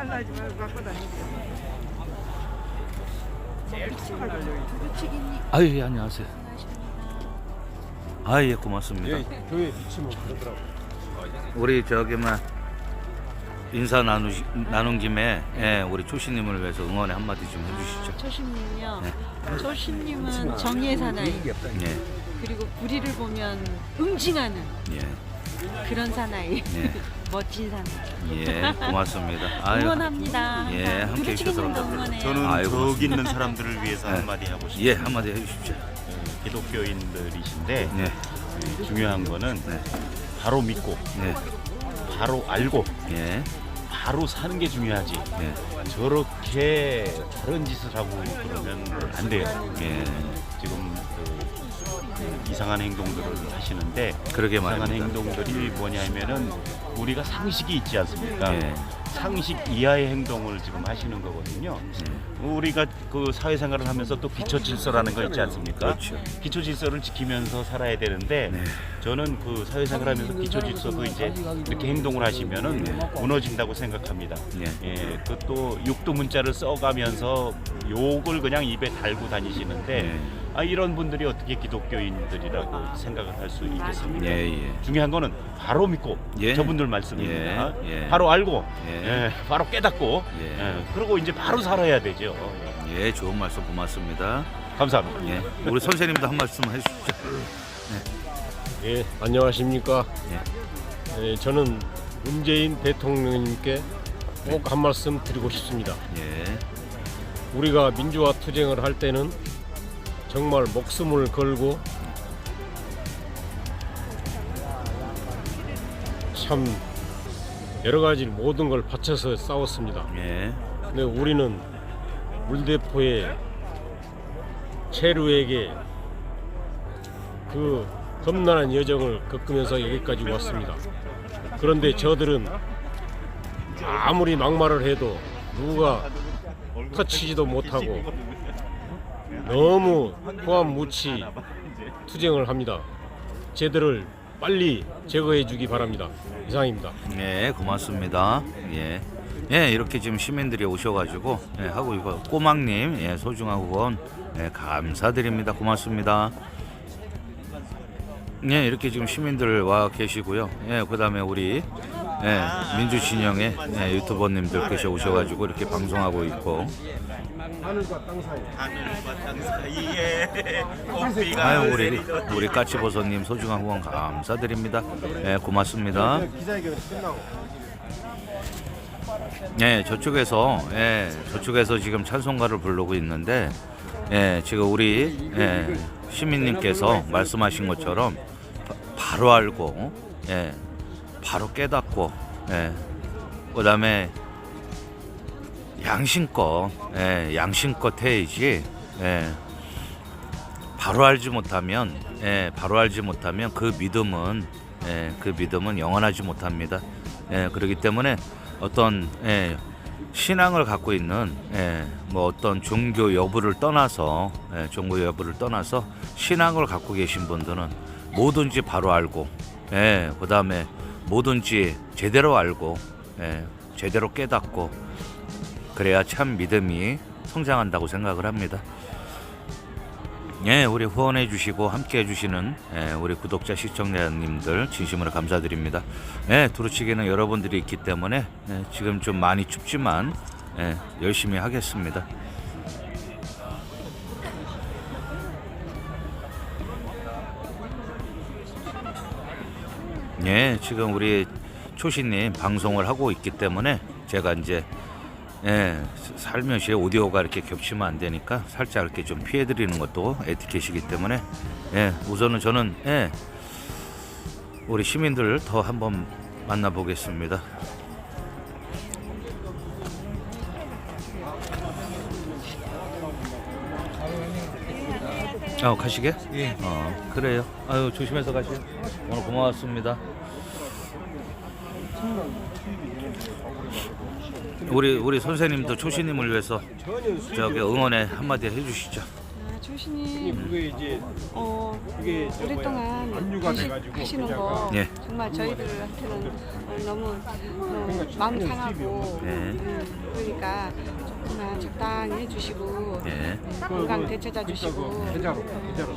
빨라지 말고 갖고 다니세요. 아유 예, 안녕하세요. 아예 고맙습니다. 예, 교회 미치면 그러더라고. 우리 저기만 인사 나누 나눈 김에 예, 우리 초시님을 위해서 응원의 한마디 좀 해주시죠. 초심님요. 네. 초심님은 정의의 사나이 예, 그리고 우리를 보면 응징하는 예, 그런 사나이. 예, 멋진 사나이. 예, 고맙습니다. 아유, 응원합니다. 예, 함께 해주셔서 감사합니다. 응원해요. 저는 아이고, 저기. 있는 사람들을 위해서 네. 한마디 하고 싶어요. 예, 한마디 해주십시오. 기독교인들이신데 네, 예, 중요한 거는 네, 바로 믿고 네, 바로 알고 예, 바로 사는 게 중요하지. 예, 저렇게 다른 짓을 하고 그러면 안 돼요. 예, 지금 그, 그 이상한 행동들을 하시는데 그러게 이상한 말입니다. 행동들이 뭐냐면은 우리가 상식이 있지 않습니까? 예, 상식 이하의 행동을 지금 하시는 거거든요. 우리가 그 사회생활을 하면서 또 기초 질서라는 거 있지 않습니까? 그렇죠. 기초 질서를 지키면서 살아야 되는데 네. 저는 그 사회생활하면서 기초 질서도 이제 이렇게 행동을 하시면은 무너진다고 생각합니다. 예, 예, 그 또 육두 문자를 써가면서 욕을 그냥 입에 달고 다니시는데 예. 아 이런 분들이 어떻게 기독교인들이라고 생각을 할 수 있겠습니까? 예, 예. 중요한 거는 바로 믿고 예. 저분들 말씀입니다. 예, 예. 바로 알고 예. 예, 바로 깨닫고 예. 예, 그리고 이제 바로 살아야 되죠. 예. 예, 좋은 말씀 고맙습니다. 감사합니다. 예, 우리 선생님도 한 말씀 해주십시오. 예, 안녕하십니까? 예. 예, 저는 문재인 대통령님께 꼭 한 말씀 드리고 싶습니다. 예, 우리가 민주화 투쟁을 할 때는 정말 목숨을 걸고 참 여러 가지 모든 걸 바쳐서 싸웠습니다. 예, 근데 우리는 물대포의 체류에게 그 험난한 여정을 겪으면서 여기까지 왔습니다. 그런데 저들은 아무리 막말을 해도 누가 터치지도 못하고 너무 호암무치 투쟁을 합니다. 쟤들을 빨리 제거해 주기 바랍니다. 이상입니다. 예, 고맙습니다. 예, 예, 이렇게 지금 시민들이 오셔가지고 예, 하고 이거 꼬막님 예, 소중한 후원 예, 감사드립니다. 고맙습니다. 예, 이렇게 지금 시민들 와 계시고요. 예, 그다음에 우리 예, 민주진영의 예, 유튜버님들께서 오셔가지고 이렇게 방송하고 있고 하늘과 땅 사이. 하늘과 땅 사이에 꽃비가 아유 우리 우리 까치버섯님 소중한 후원 감사드립니다. 예, 고맙습니다. 기자회견 끝나고. 예, 저쪽에서 예, 저쪽에서 지금 찬송가를 부르고 있는데 예, 지금 우리 예, 시민님께서 말씀하신 것처럼 바, 바로 알고 예, 바로 깨닫고 예, 그 다음에 양심껏 예, 양심껏 해야지 예, 바로 알지 못하면 예, 바로 알지 못하면 그 믿음은 예, 그 믿음은 영원하지 못합니다. 예, 그렇기 때문에 어떤 예, 신앙을 갖고 있는 예, 뭐 어떤 종교 여부를 떠나서 예, 종교 여부를 떠나서 신앙을 갖고 계신 분들은 뭐든지 바로 알고 예, 그다음에 뭐든지 제대로 알고 예, 제대로 깨닫고 그래야 참 믿음이 성장한다고 생각을 합니다. 예, 우리 후원해 주시고 함께 해 주시는 예, 우리 구독자 시청자님들 진심으로 감사드립니다. 예, 두루치기는 여러분들이 있기 때문에 예, 지금 좀 많이 춥지만 예, 열심히 하겠습니다. 예, 지금 우리 초시님 방송을 하고 있기 때문에 제가 이제 예, 살며시 오디오가 이렇게 겹치면 안 되니까 살짝 이렇게 좀 피해 드리는 것도 에티켓이기 때문에 예, 우선은 저는 예, 우리 시민들 더 한번 만나 보겠습니다. 어, 가시게? 예. 어, 그래요. 아유, 조심해서 가시요. 오늘 고마웠습니다. 우리 우리 선생님도 초시님을 위해서 저기 응원의 한마디 해주시죠. 아, 조신님 그게 이제 어, 그게 저 뭐야, 오랫동안 압류가 하시- 돼가지고 하시는 거 예. 정말 저희들한테는 어, 너무 어, 마음 상하고 네. 음, 그러니까 조금만 적당히 해주시고 예. 네, 건강 되찾아 주시고 계좌로 계좌로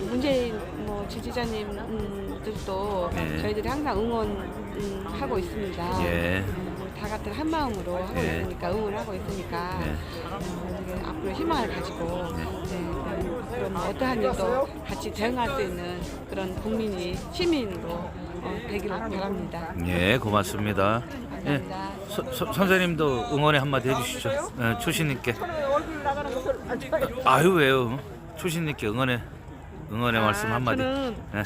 문재인 뭐 지지자님들도 네. 저희들이 항상 응원하고 있습니다. 예. 음, 다 같은 한 마음으로 하고 네. 있으니까 응원하고 있으니까 네. 음, 이게 앞으로 희망을 가지고 네, 그런, 그런 어떠한 일도 같이 대응할 수 있는 그런 국민이 시민으로 어, 되기를 바랍니다. 예, 고맙습니다. 예. 서- 서- 선생님도 응원의 한마디 해주시죠. 예, 초신님께. 아유 왜요? 초신님께 응원의 응원의 말씀 한마디. 저는 예.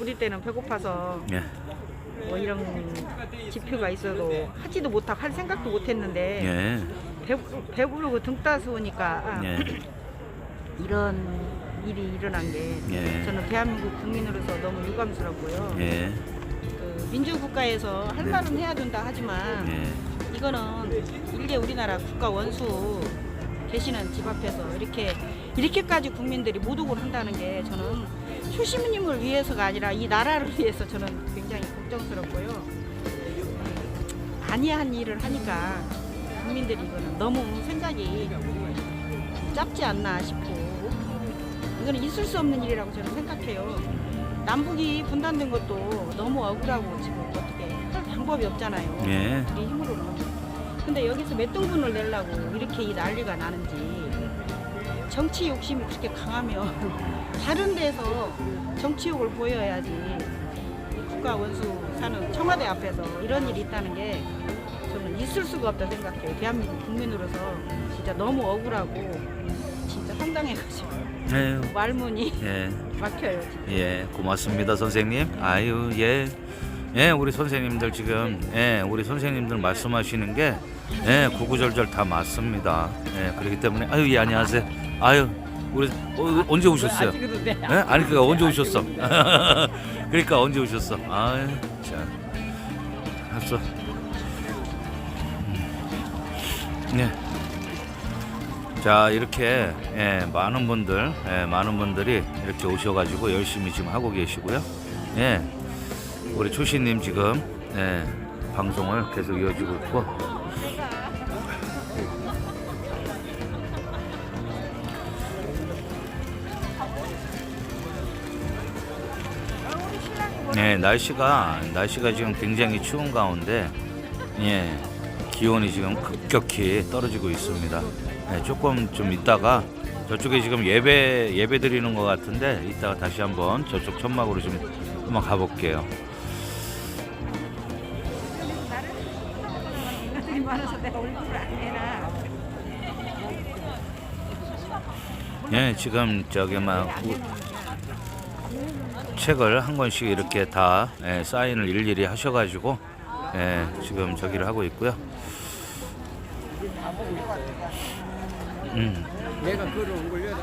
우리 때는 배고파서 예. 뭐 이런 지표가 있어도 하지도 못하고 할 생각도 못했는데 예. 배, 배부르고 등 따스우니까 예. 이런 일이 일어난 게 예. 저는 대한민국 국민으로서 너무 유감스럽고요. 예. 그 민주국가에서 할 네. 말은 해야 된다 하지만 예. 이거는 일개 우리나라 국가 원수 계시는 집 앞에서 이렇게 이렇게까지 국민들이 모독을 한다는 게 저는 초시민님을 위해서가 아니라 이 나라를 위해서 저는 굉장히 걱정스럽고요. 아니한 일을 하니까 국민들이 이거는 너무 생각이 짧지 않나 싶고 이거는 있을 수 없는 일이라고 저는 생각해요. 남북이 분단된 것도 너무 억울하고 지금 어떻게 할 방법이 없잖아요. 예. 우리 힘으로는. 근데 여기서 몇 등분을 내려고 이렇게 이 난리가 나는지 정치 욕심이 그렇게 강하면 다른 데서 정치욕을 보여야지 이 국가 원수 사는 청와대 앞에서 이런 일이 있다는 게 저는 있을 수가 없다 생각해요. 대한민국 국민으로서 진짜 너무 억울하고 진짜 황당해가지고 예. 말문이 예. 막혀요. 예, 고맙습니다, 선생님. 아유, 예. 예, 우리 선생님들 지금, 예, 우리 선생님들 말씀하시는 게, 예, 구구절절 다 맞습니다. 예, 그렇기 때문에, 아유, 예, 안녕하세요. 아유, 우리, 어, 언제 오셨어요? 예? 아니, 그니까 언제 오셨어? 그러니까 언제 오셨어? 아유, 자. 알았어. 음. 네. 자 이렇게 예, 많은 분들 예, 많은 분들이 이렇게 오셔가지고 열심히 지금 하고 계시고요. 예, 우리 초시님 지금 예, 방송을 계속 이어주고 있고. 네, 날씨가 날씨가 지금 굉장히 추운 가운데 예, 기온이 지금 급격히 떨어지고 있습니다. 예, 조금 좀 있다가 저쪽에 지금 예배 예배 드리는 것 같은데 이따가 다시 한번 저쪽 천막으로 좀 한번 가볼게요. 예, 지금 저기 막 우- 책을 한 권씩 이렇게 다 예, 사인을 일일이 하셔가지고 예, 지금 저기를 하고 있고요. 음, 내가 걸어온 걸요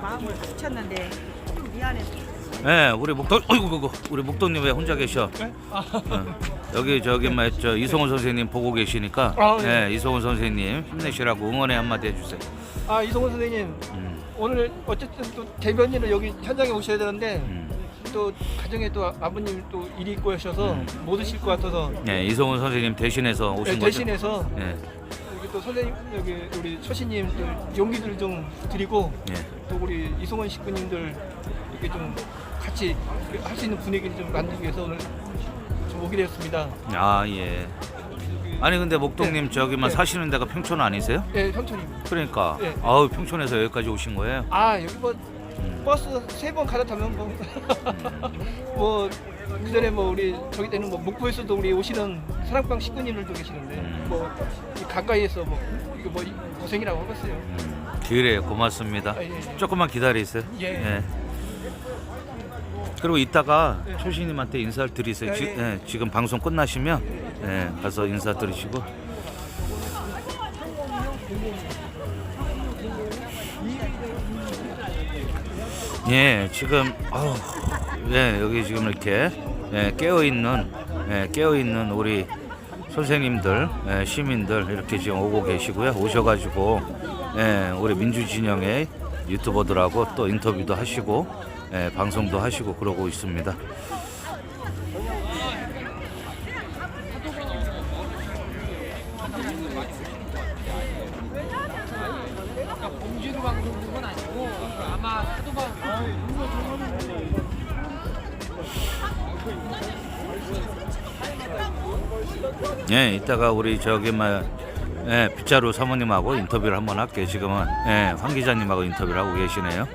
마음을 붙였는데 좀 미안해서 예, 우리 목동, 어이구, 우리 목동님 왜 혼자 계셔? 어, 여기 저기 뭐저 이성훈 선생님 보고 계시니까, 아, 예, 이성훈 선생님 힘내시라고 응원의 한마디 해주세요. 아 이성훈 선생님. 음, 오늘 어쨌든 또 대변인을 여기 현장에 오셔야 되는데 음. 또 가정에 또 아버님 또 일이 있고 하셔서 못 오실 것 같아서. 예, 이성훈 선생님 대신해서 오신 네, 거죠? 대신해서. 예, 여기 또 선생님 여기 우리 초시님 또 용기를 좀 드리고 예. 또 우리 이성원 식구님들 이렇게 좀 같이 할 수 있는 분위기를 좀 만들기 위해서 오늘 좀 오게 되었습니다. 아, 예. 아니 근데 목동님 저기만 네. 사시는 데가 평촌 아니세요? 네, 평촌입니다. 그러니까 네. 아우 평촌에서 여기까지 오신 거예요? 아 여기 뭐 음. 버스 세 번 갈아타면 뭐 뭐 그전에 뭐 우리 저기 때는 뭐 목포에서도 우리 오시는 사랑방 식구님들도 계시는데 음. 뭐이 가까이에서 뭐 이거 뭐 고생이라고 하겠어요. 음, 그래요 고맙습니다. 아, 예, 예. 조금만 기다리세요. 예. 그리고 이따가 예. 초신님한테 인사를 드리세요. 지, 예, 예. 예, 지금 방송 끝나시면 예, 가서 인사 드리시고. 예, 지금 어우, 예, 여기 지금 이렇게 예, 깨어 있는 예, 깨어 있는 우리 선생님들, 예, 시민들 이렇게 지금 오고 계시고요. 오셔가지고 예, 우리 민주진영의 유튜버들하고 또 인터뷰도 하시고 예, 방송도 하시고 그러고 있습니다. 예, 이따가 우리 저기 막 예, 빗자루 사모님하고 인터뷰를 한번 할게요. 지금은 예, 황 기자님하고 인터뷰를 하고 계시네요.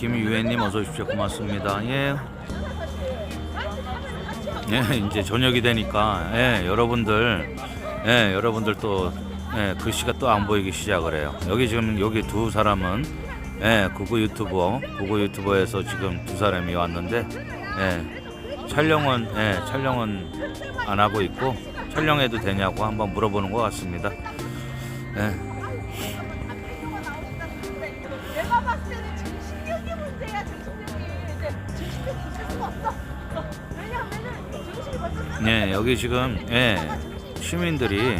김유혜님 어서 오십시오. 고맙습니다. 예. 예, 이제 저녁이 되니까 예, 여러분들 예, 여러분들 또 예, 글씨가 또 안 보이기 시작을 해요. 여기 지금 여기 두 사람은 예, 구구 유튜버, 구구 유튜버에서 지금 두 사람이 왔는데 예, 촬영은 예, 촬영은 안 하고 있고 촬영해도 되냐고 한번 물어보는 것 같습니다. 예. 네, 여기 지금 예, 시민들이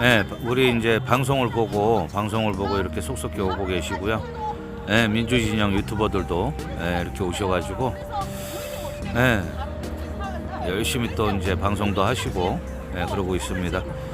예, 우리 이제 방송을 보고 방송을 보고 이렇게 속속히 오고 계시고요. 예, 민주진영 유튜버들도 예, 이렇게 오셔가지고 예, 열심히 또 이제 방송도 하시고 예, 그러고 있습니다.